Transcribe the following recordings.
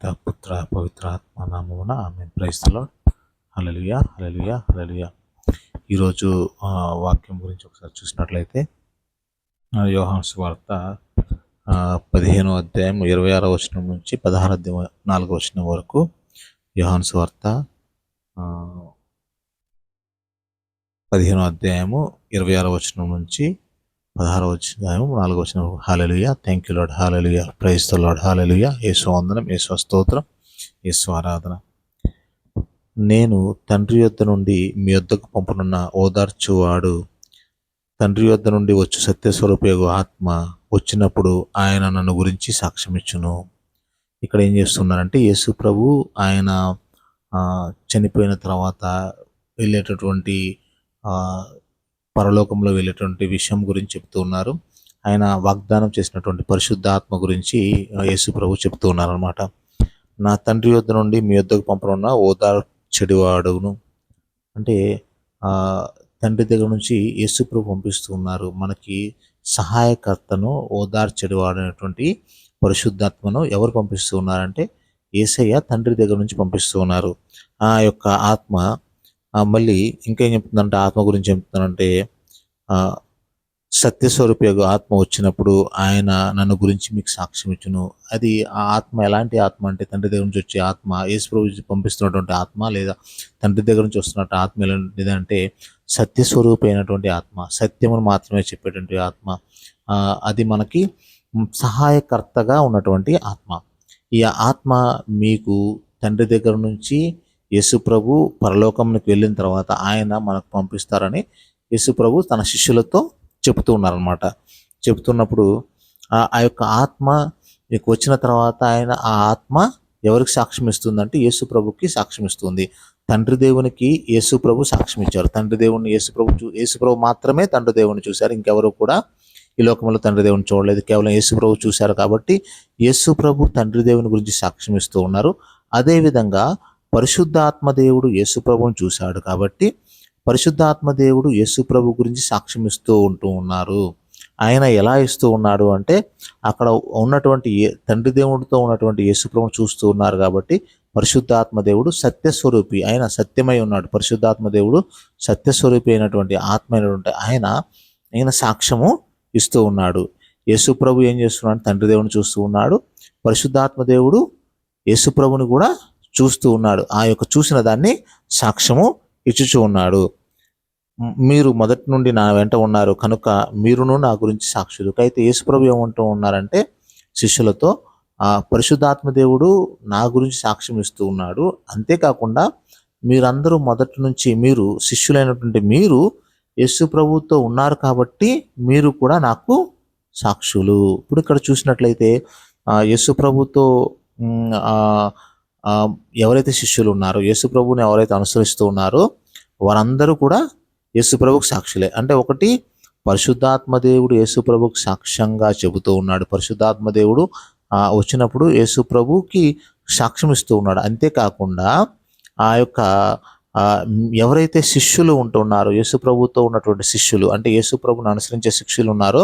పిత పుత్ర పవిత్ర ఆత్మ నామమున ఆమె ప్రైస్తలో హలలుయ హలలుయ హలలుయ ఈరోజు వాక్యం గురించి ఒకసారి చూసినట్లయితే ఆ, వార్త పదిహేనో అధ్యాయం ఇరవై ఆరో వచనం నుంచి పదహారు అధ్యాయం నాలుగో వచనం వరకు యోహాన్స్ వార్త పదిహేనో అధ్యాయము ఇరవై ఆరో వచనం నుంచి పదహారో వచ్చిన నాలుగు వచ్చిన hallelujah. Thank you Lord hallelujah. Praise the Lord hallelujah. Yesu వందనం యేసు స్తోత్రం యేసు ఆరాధన. నేను తండ్రి యొద్ద నుండి మీ యొద్దకు పంపనున్న ఓదార్చువాడు తండ్రి యొద్ద నుండి వచ్చు సత్యస్వరూపయోగ ఆత్మ వచ్చినప్పుడు ఆయన నన్ను గురించి సాక్ష్యమిచ్చును. ఇక్కడ ఏం చేస్తున్నారంటే యేసు ప్రభు ఆయన చనిపోయిన తర్వాత వెళ్ళేటటువంటి పరలోకంలో వెళ్ళేటువంటి విషయం గురించి చెప్తూ ఉన్నారు. ఆయన వాగ్దానం చేసినటువంటి పరిశుద్ధాత్మ గురించి యేసు ప్రభు చెప్తూ ఉన్నారు అనమాట నా తండ్రి యొద్ద నుండి మీ యొద్దకు పంపనున్న ఓదార్చెడివాడును అంటే తండ్రి దగ్గర నుంచి యేసు ప్రభు పంపిస్తూ ఉన్నారు. మనకి సహాయకర్తను ఓదార్చెడివాడు అనేటువంటి పరిశుద్ధాత్మను ఎవరు పంపిస్తూ ఉన్నారంటే ఏసయ్య తండ్రి దగ్గర నుంచి పంపిస్తూ ఉన్నారు. ఆ యొక్క ఆత్మ మళ్ళీ ఇంకేం చెప్తుందంటే ఆత్మ గురించి చెప్తున్నానంటే సత్యస్వరూప సత్యస్వరూపయోగ ఆత్మ వచ్చినప్పుడు ఆయన నన్ను గురించి మీకు సాక్ష్యం ఇచ్చును. అది ఆ ఆత్మ ఎలాంటి ఆత్మ అంటే తండ్రి దగ్గర నుంచి వచ్చే ఆత్మ యేసుప్రభు పంపిస్తున్నటువంటి ఆత్మ లేదా తండ్రి దగ్గర నుంచి వస్తున్నట్టు ఆత్మ ఎలాంటిదంటే సత్యస్వరూప అయినటువంటి ఆత్మ సత్యమును మాత్రమే చెప్పేటువంటి ఆత్మ అది మనకి సహాయకర్తగా ఉన్నటువంటి ఆత్మ. ఈ ఆత్మ మీకు తండ్రి దగ్గర నుంచి యేసుప్రభు పరలోకంలోకి వెళ్ళిన తర్వాత ఆయన మనకు పంపిస్తారని యేసుప్రభు తన శిష్యులతో చెబుతూ ఉన్నారనమాట చెప్తున్నప్పుడు ఆ యొక్క ఆత్మ మీకు వచ్చిన తర్వాత ఆయన ఆ ఆత్మ ఎవరికి సాక్ష్యం ఇస్తుందంటే యేసు ప్రభుకి సాక్ష్యం ఇస్తుంది. తండ్రి దేవునికి యేసుప్రభు సాక్ష్యం ఇచ్చారు. తండ్రి దేవుని యేసుప్రభు చూ యేసుప్రభు మాత్రమే తండ్రి దేవుని చూశారు. ఇంకెవరు కూడా ఈ లోకంలో తండ్రి దేవుని చూడలేదు. కేవలం యేసుప్రభు చూశారు కాబట్టి యేసుప్రభు తండ్రి దేవుని గురించి సాక్ష్యం ఇస్తూ ఉన్నారు. అదేవిధంగా పరిశుద్ధాత్మదేవుడు యేసుప్రభుని చూశాడు కాబట్టి పరిశుద్ధాత్మదేవుడు యేసుప్రభు గురించి సాక్ష్యం ఇస్తూ ఉంటూ ఉన్నారు. ఆయన ఎలా ఇస్తూ ఉన్నాడు అంటే అక్కడ ఉన్నటువంటి ఏ- తండ్రి దేవుడితో ఉన్నటువంటి యేసుప్రభుని చూస్తూ ఉన్నారు కాబట్టి పరిశుద్ధాత్మ దేవుడు సత్యస్వరూపి. ఆయన సత్యమై ఉన్నాడు. పరిశుద్ధాత్మ దేవుడు సత్యస్వరూపి అయినటువంటి ఆత్మ అయినటువంటి ఆయన ఆయన సాక్ష్యము ఇస్తూ ఉన్నాడు. యేసుప్రభు ఏం చేస్తున్నాడు? తండ్రి దేవుని చూస్తూ ఉన్నాడు. పరిశుద్ధాత్మ దేవుడు కూడా చూస్తూ ఉన్నాడు. ఆ యొక్క చూసిన దాన్ని సాక్ష్యము ఇచ్చుచూ ఉన్నాడు. మీరు మొదటి నుండి నా వెంట ఉన్నారు. కనుక మీరును నా గురించి సాక్షులు. అయితే యేసుప్రభు ఏమంటూ ఉన్నారంటే శిష్యులతో ఆ పరిశుద్ధాత్మ దేవుడు నా గురించి సాక్ష్యం ఇస్తూ ఉన్నాడు. అంతేకాకుండా మీరందరూ మొదటి నుంచి మీరు శిష్యులైనటువంటి మీరు యేసు ప్రభుతో ఉన్నారు కాబట్టి మీరు కూడా నాకు సాక్షులు. ఇప్పుడు ఇక్కడ చూసినట్లయితే యేసు ప్రభుతో ఆ, ఎవరైతే శిష్యులు ఉన్నారో యేసు ప్రభుని ఎవరైతే అనుసరిస్తూ ఉన్నారో వారందరూ కూడా యేసు ప్రభుకు సాక్షులే. అంటే ఒకటి పరిశుద్ధాత్మ దేవుడు యేసు ప్రభుకు సాక్ష్యంగా చెబుతూ ఉన్నాడు. పరిశుద్ధాత్మ దేవుడు వచ్చినప్పుడు యేసు ప్రభుకి సాక్ష్యం ఇస్తూ ఉన్నాడు. అంతేకాకుండా ఆ యొక్క ఎవరైతే శిష్యులు ఉంటున్నారో యేసు ప్రభుతో ఉన్నటువంటి శిష్యులు అంటే యేసు ప్రభుని అనుసరించే శిష్యులు ఉన్నారో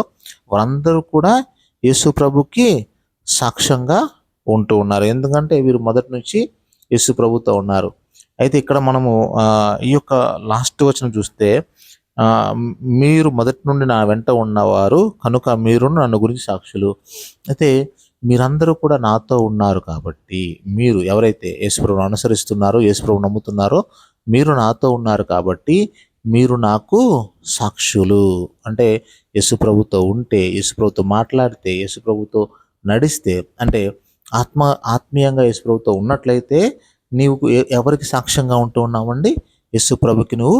వారందరూ కూడా యేసు ప్రభుకి సాక్ష్యంగా ఉంటూ ఉన్నారు. ఎందుకంటే వీరు మొదటి నుంచి యేసు ప్రభుతో ఉన్నారు. అయితే ఇక్కడ మనము ఈ యొక్క లాస్ట్ వచనం చూస్తే మీరు మొదటి నుండి నా వెంట ఉన్నవారు కనుక మీరు నన్ను గురించి సాక్షులు. అయితే మీరందరూ కూడా నాతో ఉన్నారు కాబట్టి మీరు ఎవరైతే యేసుప్రభుని అనుసరిస్తున్నారో యేసుప్రభు నమ్ముతున్నారో మీరు నాతో ఉన్నారు కాబట్టి మీరు నాకు సాక్షులు. అంటే యేసుప్రభుతో ఉంటే యేసుప్రభుతో మాట్లాడితే యేసుప్రభుతో నడిస్తే అంటే ఆత్మ ఆత్మీయంగా యేసుప్రభుతో ఉన్నట్లయితే నీవు ఎవరికి సాక్ష్యంగా ఉంటూ ఉన్నావండి? యేసుప్రభుకి నువ్వు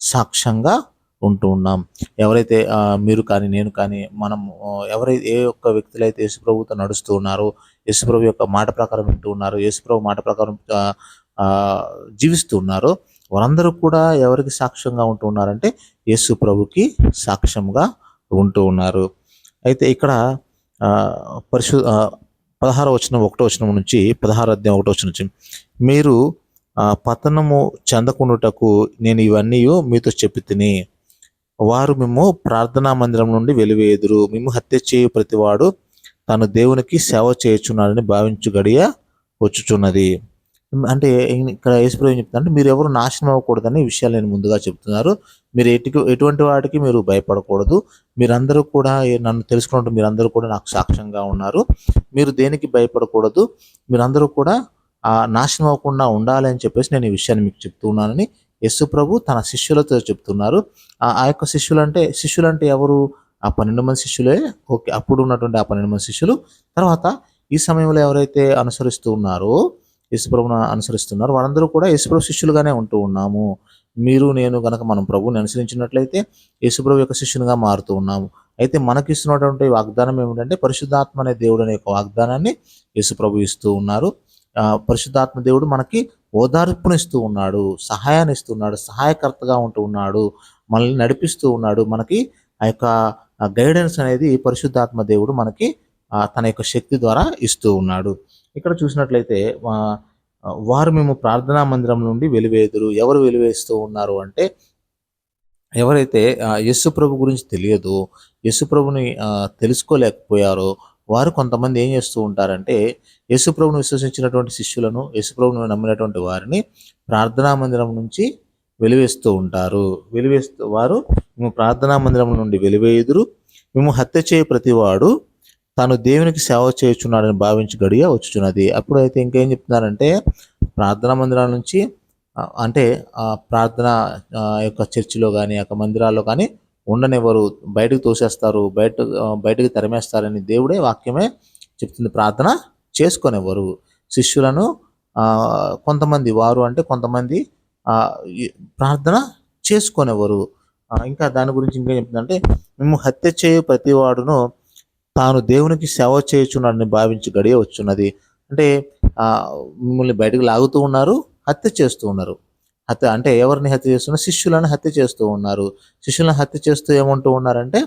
సాక్ష్యంగా ఉంటూ ఉన్నాం. ఎవరైతే మీరు కానీ నేను కానీ మనం ఎవరైతే ఏ ఒక్క వ్యక్తులైతే యేసుప్రభుతో నడుస్తూ ఉన్నారో యేసుప్రభు యొక్క మాట ప్రకారం వింటూ ఉన్నారో యేసుప్రభు మాట ప్రకారం జీవిస్తూ ఉన్నారో వారందరూ కూడా ఎవరికి సాక్ష్యంగా ఉంటూ ఉన్నారంటే యేసు ప్రభుకి సాక్ష్యంగా ఉంటూ ఉన్నారు. అయితే ఇక్కడ పరిశు పదహార వచనం ఒకటో వచనం నుంచి పదహార అధ్యాయం ఒకటో వచనం నుంచి. మీరు పతనము చెందకుండుటకు నేను ఇవన్నీ మీతో చెప్పి తిని వారు మేము ప్రార్థనా మందిరం నుండి వెలివేయుదురు మేము హత్య చేయు ప్రతివాడు తాను దేవునికి సేవ చేయుచున్నాడని భావించు గడియ వచ్చుచున్నది. అంటే ఇక్కడ యేసుప్రభు ఏం చెప్తారంటే మీరు ఎవరు నాశనం అవ్వకూడదని విషయాలు నేను ముందుగా చెప్తున్నారు. మీరు ఎటు ఎటువంటి వాటికి మీరు భయపడకూడదు. మీరందరూ కూడా నన్ను తెలుసుకున్నట్టు మీరందరూ కూడా నాకు సాక్ష్యంగా ఉన్నారు. మీరు దేనికి భయపడకూడదు. మీరందరూ కూడా ఆ నాశనం అవ్వకుండా ఉండాలి అని చెప్పేసి నేను ఈ విషయాన్ని మీకు చెప్తున్నానని యస్సు ప్రభు తన శిష్యులతో చెప్తున్నారు. ఆ ఆ యొక్క శిష్యులు అంటే శిష్యులు అంటే ఎవరు? ఆ పన్నెండు మంది శిష్యులే. ఓకే అప్పుడు ఉన్నటువంటి ఆ పన్నెండు మంది శిష్యులు. తర్వాత ఈ సమయంలో ఎవరైతే అనుసరిస్తూ ఉన్నారో యేసుప్రభును అనుసరిస్తున్నారు. వాళ్ళందరూ కూడా యేసుప్రభు శిష్యులుగానే ఉంటూ ఉన్నాము. మీరు నేను కనుక మనం ప్రభువుని అనుసరించినట్లయితే యేసుప్రభు యొక్క శిష్యునిగా మారుతూ ఉన్నాము. అయితే మనకి ఇస్తున్నటువంటి వాగ్దానం ఏమిటంటే పరిశుద్ధాత్మ అనే దేవుడు అనే యొక్క వాగ్దానాన్ని యేసుప్రభు ఇస్తూ ఉన్నారు. పరిశుద్ధాత్మ దేవుడు మనకి ఓదార్పునిస్తూ ఉన్నాడు సహాయాన్ని ఇస్తున్నాడు సహాయకర్తగా ఉంటూ ఉన్నాడు మనల్ని నడిపిస్తూ ఉన్నాడు. మనకి ఆ యొక్క గైడెన్స్ అనేది పరిశుద్ధాత్మ దేవుడు మనకి తన యొక్క శక్తి ద్వారా ఇస్తూ ఉన్నాడు. ఇక్కడ చూసినట్లయితే వారు మేము ప్రార్థనా మందిరం నుండి వెలివేదురు. ఎవరు వెలివేస్తూ ఉన్నారు అంటే ఎవరైతే యస్సు యేసు ప్రభు గురించి తెలియదు యస్సు ప్రభుని తెలుసుకోలేకపోయారో వారు కొంతమంది ఏం చేస్తూ ఉంటారంటే యేసు ప్రభును విశ్వసించినటువంటి శిష్యులను యేసు ప్రభును నమ్మినటువంటి వారిని ప్రార్థనా మందిరం నుంచి వెలివేస్తూ ఉంటారు. వెలివేస్తూ వారు మేము ప్రార్థనా మందిరం నుండి వెలివేయుదురు మేము హత్య చేయ ప్రతివాడు తాను దేవునికి సేవ చేయుచున్నాడని భావించి గడియ వచ్చుచున్నది. అప్పుడైతే ఇంకేం చెప్తున్నారంటే ప్రార్థనా మందిరాల నుంచి అంటే ప్రార్థన ఆ, యొక్క చర్చిలో కానీ యొక్క మందిరాల్లో కానీ ఉండనివ్వరు. బయటకు తోసేస్తారు. బయట బయటకు తరిమేస్తారని దేవుడే వాక్యమే చెప్తుంది. ప్రార్థన చేసుకునేవారు శిష్యులను కొంతమంది వారు అంటే కొంతమంది ప్రార్థన చేసుకునేవారు ఇంకా దాని గురించి ఇంకా చెప్తుందంటే మేము హత్య చేయు ప్రతివాడును తాను దేవునికి సేవ చేయుచున్నాడని భావించి గడియ వచ్చున్నది. అంటే మిమ్మల్ని బయటకు లాగుతూ ఉన్నారు హత్య చేస్తూ ఉన్నారు. హత్య అంటే ఎవరిని హత్య చేస్తున్నారు? శిష్యులను హత్య చేస్తూ ఉన్నారు. శిష్యులను హత్య చేస్తూ ఏమంటూ ఉన్నారంటే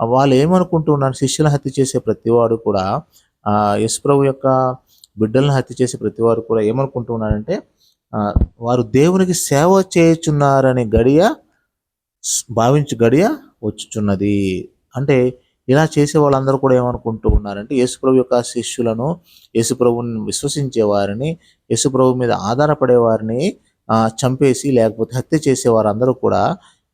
వాళ్ళు ఏమనుకుంటూ ఉన్నారు? శిష్యులను హత్య చేసే ప్రతివాడు కూడా యశ్ప్రభు యొక్క బిడ్డలను హత్య చేసే ప్రతివారు కూడా ఏమనుకుంటూ ఉన్నారంటే వారు దేవునికి సేవ చేయుచున్నారని గడియ భావించి గడియ వచ్చుచున్నది. అంటే ఇలా చేసే వాళ్ళందరూ కూడా ఏమనుకుంటూ ఉన్నారంటే యేసుప్రభు యొక్క శిష్యులను యేసుప్రభుని విశ్వసించే వారిని యేసుప్రభు మీద ఆధారపడే వారిని చంపేసి లేకపోతే హత్య చేసే వారందరూ కూడా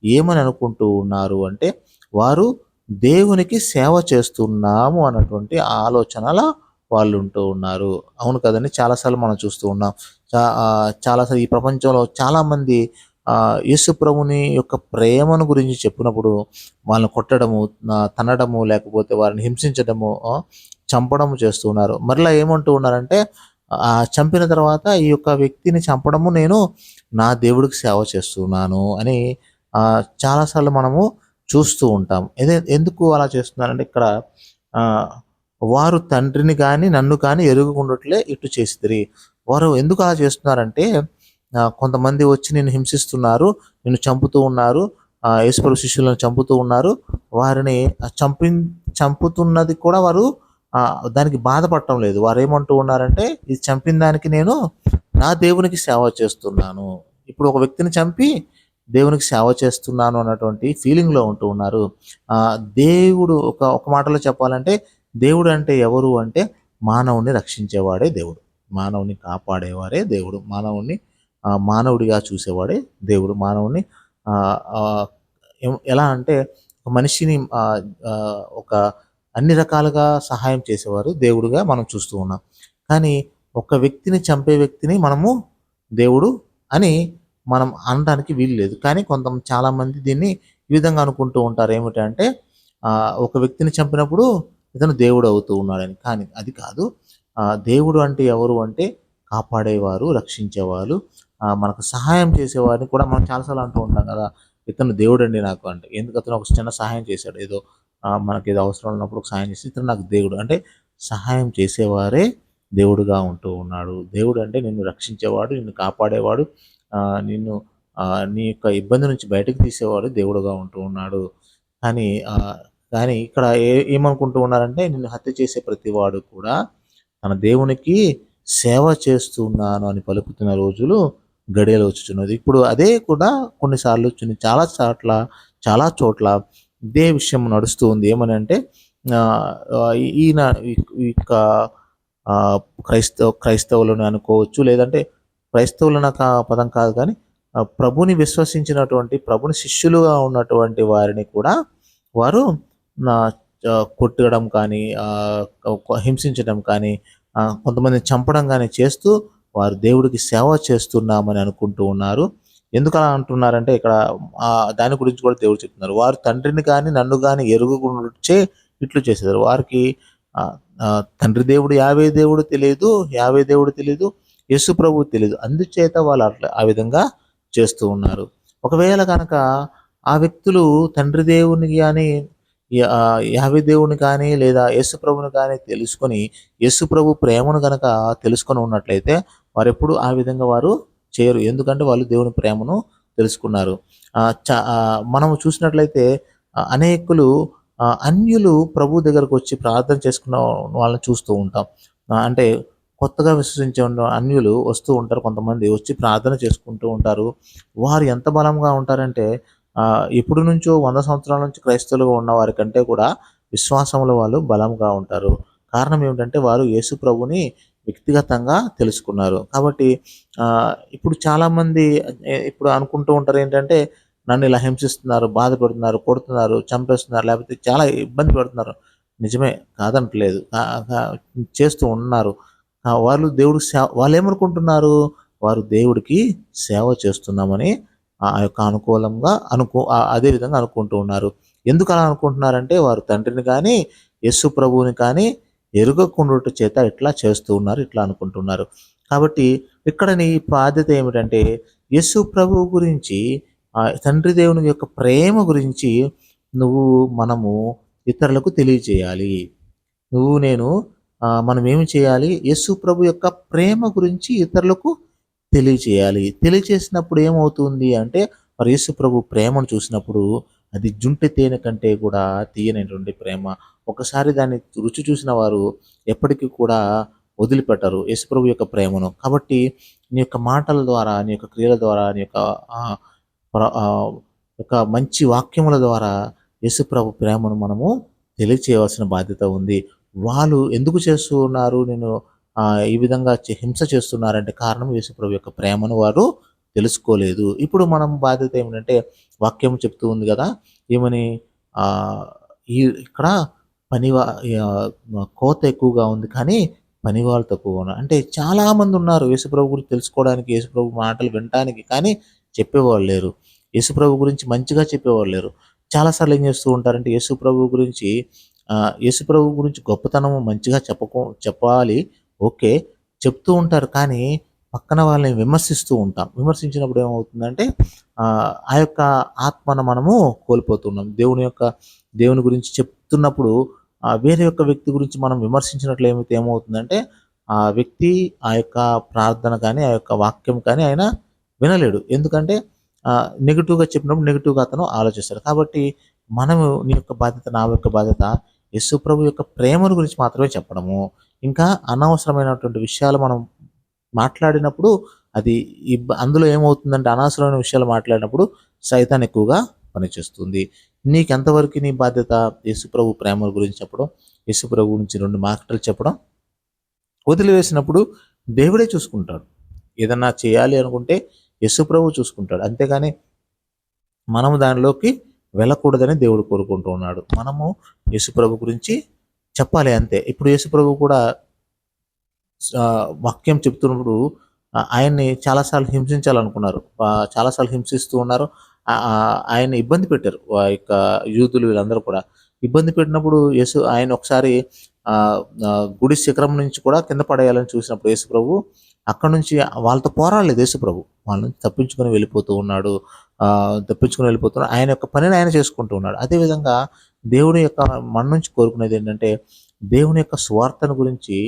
ఏమని అనుకుంటూ ఉన్నారు అంటే వారు దేవునికి సేవ చేస్తున్నాము అన్నటువంటి ఆలోచనల వాళ్ళు ఉంటూ ఉన్నారు. అవును కదండి చాలాసార్లు మనం చూస్తూ ఉన్నాం. చాలాసార్లు ఈ ప్రపంచంలో చాలామంది యేసుప్రభుని యొక్క ప్రేమను గురించి చెప్పినప్పుడు వాళ్ళని కొట్టడము తనడము లేకపోతే వారిని హింసించడము చంపడము చేస్తున్నారు మరలా ఏమంటూ ఉన్నారంటే ఆ చంపిన తర్వాత ఈ యొక్క వ్యక్తిని చంపడము నేను నా దేవుడికి సేవ చేస్తున్నాను అని చాలాసార్లు మనము చూస్తూ ఉంటాం. ఇదే ఎందుకు అలా చేస్తున్నారంటే ఇక్కడ వారు తండ్రిని కానీ నన్ను కానీ ఎరుగుకుండట్లే ఇటు చేసిదిరి. వారు ఎందుకు అలా చేస్తున్నారంటే కొంతమంది వచ్చి నేను హింసిస్తున్నారు నిన్ను చంపుతూ ఉన్నారు ఈశ్వరు శిష్యులను చంపుతూ ఉన్నారు. వారిని చంపి చంపుతున్నది కూడా వారు దానికి బాధపడటం లేదు. వారు ఏమంటూ ఉన్నారంటే ఇది చంపిన దానికి నేను నా దేవునికి సేవ చేస్తున్నాను. ఇప్పుడు ఒక వ్యక్తిని చంపి దేవునికి సేవ చేస్తున్నాను అన్నటువంటి ఫీలింగ్లో ఉంటూ ఉన్నారు. దేవుడు ఒక ఒక మాటలో చెప్పాలంటే దేవుడు అంటే ఎవరు? అంటే మానవుని రక్షించేవాడే దేవుడు. మానవుని కాపాడేవారే దేవుడు. మానవుని మానవుడిగా చూసేవాడే దేవుడు. మానవుని ఎలా అంటే మనిషిని ఒక అన్ని రకాలుగా సహాయం చేసేవారు దేవుడుగా మనం చూస్తూ ఉన్నాం. కానీ ఒక వ్యక్తిని చంపే వ్యక్తిని మనము దేవుడు అని మనం అనడానికి వీలు లేదు. కానీ కొంత చాలామంది దీన్ని ఈ విధంగా అనుకుంటూ ఉంటారు. ఏమిటంటే ఒక వ్యక్తిని చంపినప్పుడు ఇతను దేవుడు అవుతూ ఉన్నాడని. కానీ అది కాదు. దేవుడు అంటే ఎవరు అంటే కాపాడేవారు రక్షించేవారు. మనకు సహాయం చేసేవారిని కూడా మనం చాలాసార్లు అంటూ ఉంటాం కదా ఇతను దేవుడు అండి నాకు అంటే. ఎందుకు అతను ఒక చిన్న సహాయం చేశాడు? ఏదో మనకి ఏదో అవసరం ఉన్నప్పుడు సహాయం చేసి ఇతను నాకు దేవుడు. అంటే సహాయం చేసేవారే దేవుడుగా ఉంటూ ఉన్నాడు. దేవుడు అంటే నిన్ను రక్షించేవాడు నిన్ను కాపాడేవాడు నిన్ను నీ యొక్క ఇబ్బంది నుంచి బయటకు తీసేవాడు దేవుడుగా ఉంటూ ఉన్నాడు. కానీ కానీ ఇక్కడ ఏ ఏమనుకుంటూ ఉన్నారంటే నిన్ను హత్య చేసే ప్రతివాడు కూడా తన దేవునికి సేవ చేస్తున్నాను అని పలుకుతున్న రోజులు గడియలు వచ్చుచున్నది ఇప్పుడు అదే కూడా కొన్నిసార్లు వచ్చింది. చాలా చోట్ల చాలా చోట్ల ఇదే విషయం నడుస్తూ ఉంది. ఏమని అంటే ఈయన ఈ- యొక్క క్రైస్తవ క్రైస్తవులను అనుకోవచ్చు. లేదంటే క్రైస్తవులను పదం కాదు కానీ ప్రభుని విశ్వసించినటువంటి ప్రభుని శిష్యులుగా ఉన్నటువంటి వారిని కూడా వారు కొట్టడం కానీ హింసించడం కానీ కొంతమందిని చంపడం కానీ చేస్తూ వారు దేవుడికి సేవ చేస్తున్నామని అనుకుంటూ ఉన్నారు. ఎందుకు అలా అంటున్నారంటే ఇక్కడ దాని గురించి కూడా దేవుడు చెప్తున్నారు. వారు తండ్రిని కానీ నన్ను కానీ ఎరుగుచే ఇట్లు చేసేదారు వారికి తండ్రి దేవుడు యావే దేవుడు తెలియదు యావే దేవుడు తెలియదు యేసు ప్రభు తెలియదు. అందుచేత వాళ్ళు అట్లా ఆ విధంగా చేస్తూ ఉన్నారు. ఒకవేళ కనుక ఆ వ్యక్తులు తండ్రి దేవుని కానీ యా- యావే దేవుని కానీ లేదా యేసు ప్రభుని కానీ తెలుసుకొని యేసు ప్రభు ప్రేమను కనుక తెలుసుకొని ఉన్నట్లయితే వారు ఎప్పుడు ఆ విధంగా వారు చేయరు. ఎందుకంటే వాళ్ళు దేవుని ప్రేమను తెలుసుకున్నారు. మనము చూసినట్లయితే అనేకులు అన్యులు ప్రభు దగ్గరకు వచ్చి ప్రార్థన చేసుకున్న వాళ్ళని చూస్తూ ఉంటాం. అంటే కొత్తగా విశ్వసించే అన్యులు వస్తూ ఉంటారు. కొంతమంది వచ్చి ప్రార్థన చేసుకుంటూ ఉంటారు. వారు ఎంత బలంగా ఉంటారంటే ఇప్పుడు నుంచో వంద సంవత్సరాల నుంచి క్రైస్తవులుగా ఉన్న వారి కంటే కూడా విశ్వాసంలో వాళ్ళు బలంగా ఉంటారు. కారణం ఏమిటంటే వారు యేసు ప్రభుని వ్యక్తిగతంగా తెలుసుకున్నారు. కాబట్టి ఇప్పుడు చాలామంది ఇప్పుడు అనుకుంటూ ఉంటారు ఏంటంటే నన్ను ఇలా హింసిస్తున్నారు బాధపడుతున్నారు కొడుతున్నారు చంపేస్తున్నారు లేకపోతే చాలా ఇబ్బంది పడుతున్నారు. నిజమే కాదంటలేదు చేస్తూ ఉన్నారు. వాళ్ళు దేవుడు సేవ వాళ్ళు ఏమనుకుంటున్నారు వారు దేవుడికి సేవ చేస్తున్నామని ఆ యొక్క అనుకూలంగా అనుకో అదే విధంగా అనుకుంటూ ఉన్నారు. ఎందుకు అలా అనుకుంటున్నారంటే వారు తండ్రిని కానీ యస్సు ప్రభువుని కానీ ఎరుగకుండుట చేత ఇట్లా చేస్తూ ఉన్నారు ఇట్లా అనుకుంటున్నారు. కాబట్టి ఇక్కడ నీ బాధ్యత ఏమిటంటే యేసు ప్రభు గురించి తండ్రి దేవుని యొక్క ప్రేమ గురించి నువ్వు మనము ఇతరులకు తెలియజేయాలి. నువ్వు నేను మనం ఏమి చేయాలి? యేసు ప్రభు యొక్క ప్రేమ గురించి ఇతరులకు తెలియజేయాలి. తెలియజేసినప్పుడు ఏమవుతుంది అంటే మరి యేసు ప్రభు ప్రేమను చూసినప్పుడు అది జుంటె తేనె కంటే కూడా తీయనటువంటి ప్రేమ. ఒకసారి దాన్ని రుచి చూసిన వారు ఎప్పటికీ కూడా వదిలిపెట్టరు యేసుప్రభు యొక్క ప్రేమను. కాబట్టి నీ యొక్క మాటల ద్వారా నీ యొక్క క్రియల ద్వారా నీ యొక్క యొక్క మంచి వాక్యముల ద్వారా యేసుప్రభు ప్రేమను మనము తెలియచేయవలసిన బాధ్యత ఉంది. వాళ్ళు ఎందుకు చేస్తున్నారు? నేను ఈ విధంగా చే- హింస చేస్తున్నారంటే కారణం యేసుప్రభు యొక్క ప్రేమను వారు తెలుసుకోలేదు. ఇప్పుడు మనం బాధ్యత ఏమిటంటే వాక్యం చెప్తూ ఉంది కదా ఏమని ఈ ఇక్కడ పని కోత ఎక్కువగా ఉంది కానీ పనివాళ్ళు తక్కువగా ఉన్నారు. అంటే చాలామంది ఉన్నారు యేసుప్రభు గురించి తెలుసుకోవడానికి యేసుప్రభు మాటలు వినడానికి కానీ చెప్పేవాళ్ళు లేరు. యేసుప్రభు గురించి మంచిగా చెప్పేవాళ్ళు లేరు. చాలాసార్లు ఏం చేస్తూ ఉంటారంటే యేసుప్రభు గురించి యేసుప్రభు గురించి గొప్పతనం మంచిగా చెప్పకో చెప్పాలి ఓకే చెప్తూ ఉంటారు కానీ పక్కన వాళ్ళని విమర్శిస్తూ ఉంటాం. విమర్శించినప్పుడు ఏమవుతుందంటే ఆ యొక్క ఆత్మను మనము కోల్పోతున్నాం. దేవుని యొక్క దేవుని గురించి చెప్తున్నప్పుడు వేరే యొక్క వ్యక్తి గురించి మనం విమర్శించినట్లు ఏమైతే ఏమవుతుందంటే ఆ వ్యక్తి ఆ యొక్క ప్రార్థన కానీ ఆ యొక్క వాక్యం కానీ ఆయన వినలేడు. ఎందుకంటే నెగిటివ్గా చెప్పినప్పుడు నెగిటివ్గా అతను ఆలోచిస్తాడు. కాబట్టి మనము నీ యొక్క బాధ్యత నా యొక్క బాధ్యత యేసు ప్రభు యొక్క ప్రేమను గురించి మాత్రమే చెప్పడము. ఇంకా అనవసరమైనటువంటి విషయాలు మనం మాట్లాడినప్పుడు అది అందులో ఏమవుతుందంటే అనవసరమైన విషయాలు మాట్లాడినప్పుడు సైతాన్ ఎక్కువగా పనిచేస్తుంది. నీకు ఎంతవరకు నీ బాధ్యత? యేసుప్రభు ప్రేమ గురించి చెప్పడం యేసుప్రభు గురించి రెండు మాటలు చెప్పడం వదిలివేసినప్పుడు దేవుడే చూసుకుంటాడు. ఏదన్నా చేయాలి అనుకుంటే యేసుప్రభు చూసుకుంటాడు. అంతేగాని మనము దానిలోకి వెళ్ళకూడదని దేవుడు కోరుకుంటూ ఉన్నాడు. మనము యేసుప్రభు గురించి చెప్పాలి అంతే. ఇప్పుడు యేసుప్రభు కూడా వాక్యం చెప్తున్నప్పుడు ఆయన్ని చాలాసార్లు హింసించాలనుకున్నారు. చాలాసార్లు హింసిస్తూ ఉన్నారు. ఆయన్ని ఇబ్బంది పెట్టారు. ఆ యొక్క యూతులు వీళ్ళందరూ కూడా. ఇబ్బంది పెట్టినప్పుడు యేసు ఆయన ఒకసారి గుడి శిఖరం నుంచి కూడా కింద పడేయాలని చూసినప్పుడు యేసు ప్రభు అక్కడ నుంచి వాళ్ళతో పోరాడలేదు యేసు ప్రభు. వాళ్ళ నుంచి తప్పించుకొని వెళ్ళిపోతూ ఉన్నాడు. తప్పించుకొని వెళ్ళిపోతున్నాడు ఆయన యొక్క పనిని ఆయన చేసుకుంటూ ఉన్నాడు. అదేవిధంగా దేవుని యొక్క మన నుంచి కోరుకునేది ఏంటంటే దేవుని యొక్క స్వార్థను గురించి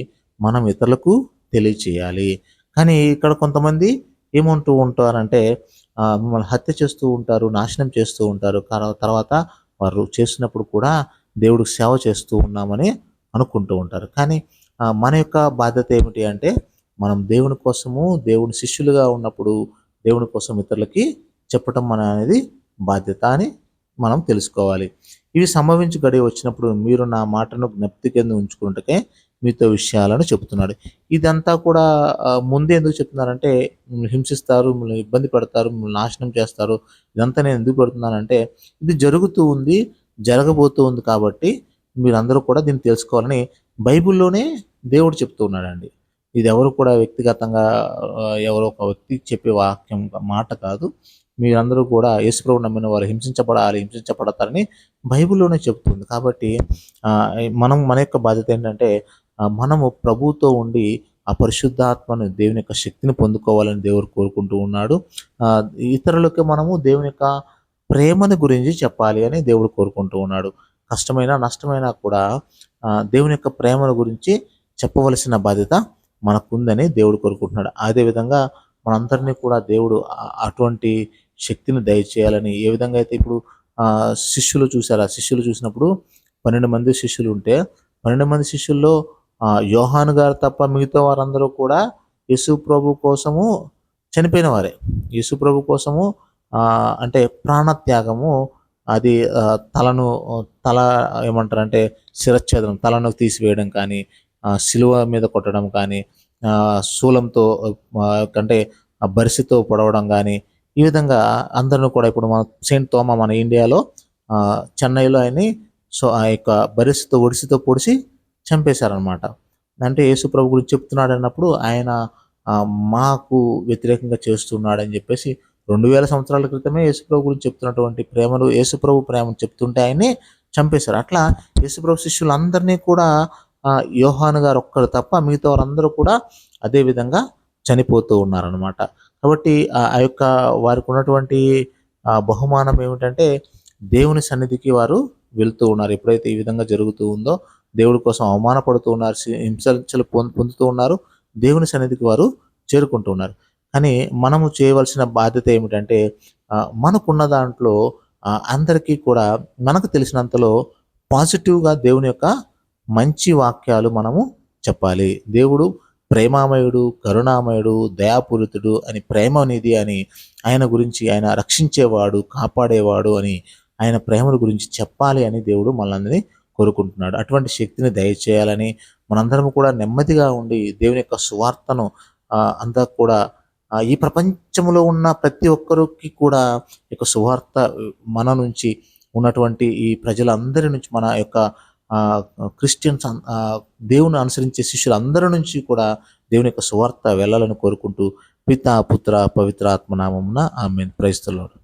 మనం ఇతరులకు తెలియచేయాలి. కానీ ఇక్కడ కొంతమంది ఏమంటూ ఉంటారంటే మిమ్మల్ని హత్య చేస్తూ ఉంటారు నాశనం చేస్తూ ఉంటారు. కర- తర్వాత వారు చేసినప్పుడు కూడా దేవుడికి సేవ చేస్తూ ఉన్నామని అనుకుంటూ ఉంటారు. కానీ మన యొక్క బాధ్యత ఏమిటి అంటే మనం దేవుని కోసము దేవుని శిష్యులుగా ఉన్నప్పుడు దేవుని కోసం ఇతరులకి చెప్పటం మన అనేది బాధ్యత అని మనం తెలుసుకోవాలి. ఇవి సంభవించి గడియ వచ్చినప్పుడు మీరు నా మాటను జ్ఞప్తి కింద ఉంచుకుంటే మీతో విషయాలను చెబుతున్నాడు. ఇదంతా కూడా ముందే ఎందుకు చెప్తున్నారంటే మిమ్మల్ని హింసిస్తారు మిమ్మల్ని ఇబ్బంది పెడతారు మిమ్మల్ని నాశనం చేస్తారు. ఇదంతా నేను ఎందుకు పెడుతున్నానంటే ఇది జరుగుతూ ఉంది జరగబోతూ ఉంది కాబట్టి మీరందరూ కూడా దీన్ని తెలుసుకోవాలని బైబిల్లోనే దేవుడు చెప్తూ ఉన్నాడండి. ఇది ఎవరు కూడా వ్యక్తిగతంగా ఎవరో ఒక వ్యక్తి చెప్పే వాక్యం మాట కాదు. మీరందరూ కూడా యేసుప్రభు నమ్మిన వారు హింసించబడాలి హింసించబడతారని బైబిల్లోనే చెబుతుంది. కాబట్టి మనం మన యొక్క బాధ్యత ఏంటంటే మనము ప్రభుతో ఉండి ఆ పరిశుద్ధాత్మను దేవుని యొక్క శక్తిని పొందుకోవాలని దేవుడు కోరుకుంటూ ఉన్నాడు. ఇతరులకి మనము దేవుని యొక్క ప్రేమను గురించి చెప్పాలి అని దేవుడు కోరుకుంటూ ఉన్నాడు. కష్టమైన నష్టమైనా కూడా దేవుని యొక్క ప్రేమను గురించి చెప్పవలసిన బాధ్యత మనకుందని దేవుడు కోరుకుంటున్నాడు. అదేవిధంగా మనందరినీ కూడా దేవుడు అటువంటి శక్తిని దయచేయాలని ఏ విధంగా అయితే ఇప్పుడు శిష్యులు చూసారా శిష్యులు చూసినప్పుడు పన్నెండు మంది శిష్యులు ఉంటే పన్నెండు మంది శిష్యుల్లో యోహాను గారు తప్ప మిగతా వారందరూ కూడా యేసు ప్రభు కోసము చనిపోయిన వారే యేసు ప్రభు కోసము అంటే ప్రాణత్యాగము అది తలను తల ఏమంటారంటే శిరచ్ఛేదనం తలను తీసివేయడం కానీ శిలువ మీద కొట్టడం కానీ శూలంతో అంటే బరిసితో పొడవడం కానీ ఈ విధంగా అందరూ కూడా ఇప్పుడు మన సెయింట్ తోమా మన ఇండియాలో చెన్నైలో ఆయన్ని సో ఆ యొక్క బరిసితో ఒడిసితో పొడిచి చంపేశారనమాట అంటే యేసుప్రభు గురించి చెప్తున్నాడు అన్నప్పుడు ఆయన మాకు వ్యతిరేకంగా చేస్తున్నాడని చెప్పేసి రెండు వేల సంవత్సరాల క్రితమే యేసుప్రభు గురించి చెప్తున్నటువంటి ప్రేమలు యేసుప్రభు ప్రేమను చెప్తుంటే ఆయన్ని చంపేశారు. అట్లా యేసుప్రభు శిష్యులందరినీ కూడా యోహాను గారు ఒక్కరు తప్ప మిగతా వారందరూ కూడా అదే విధంగా చనిపోతూ ఉన్నారనమాట కాబట్టి ఆ ఆ యొక్క వారికి ఉన్నటువంటి బహుమానం ఏమిటంటే దేవుని సన్నిధికి వారు వెళ్తూ ఉన్నారు. ఎప్పుడైతే ఈ విధంగా జరుగుతూ ఉందో దేవుడి కోసం అవమానపడుతూ ఉన్నారు హింసలు పొందుతూ ఉన్నారు దేవుని సన్నిధికి వారు చేరుకుంటూ ఉన్నారు. కానీ మనము చేయవలసిన బాధ్యత ఏమిటంటే మనకున్న దాంట్లో అందరికీ కూడా మనకు తెలిసినంతలో పాజిటివ్గా దేవుని యొక్క మంచి వాక్యాలు మనము చెప్పాలి. దేవుడు ప్రేమామయుడు కరుణామయుడు దయాపూరితుడు అని ప్రేమ నిధి అని ఆయన గురించి ఆయన రక్షించేవాడు కాపాడేవాడు అని ఆయన ప్రేమల గురించి చెప్పాలి అని దేవుడు మనందరినీ కోరుకుంటున్నాడు. అటువంటి శక్తిని దయచేయాలని మనందరం కూడా నెమ్మదిగా ఉండి దేవుని యొక్క సువార్తను అంతా కూడా ఈ ప్రపంచంలో ఉన్న ప్రతి ఒక్కరికి కూడా యొక్క సువార్త మన నుంచి ఉన్నటువంటి ఈ ప్రజలందరి నుంచి మన యొక్క క్రిస్టియన్స్ దేవుని అనుసరించే శిష్యులందరి నుంచి కూడా దేవుని యొక్క సువార్త వెళ్ళాలని కోరుకుంటూ పిత పుత్ర పవిత్ర ఆత్మనామమున ఆమె క్రైస్తవులు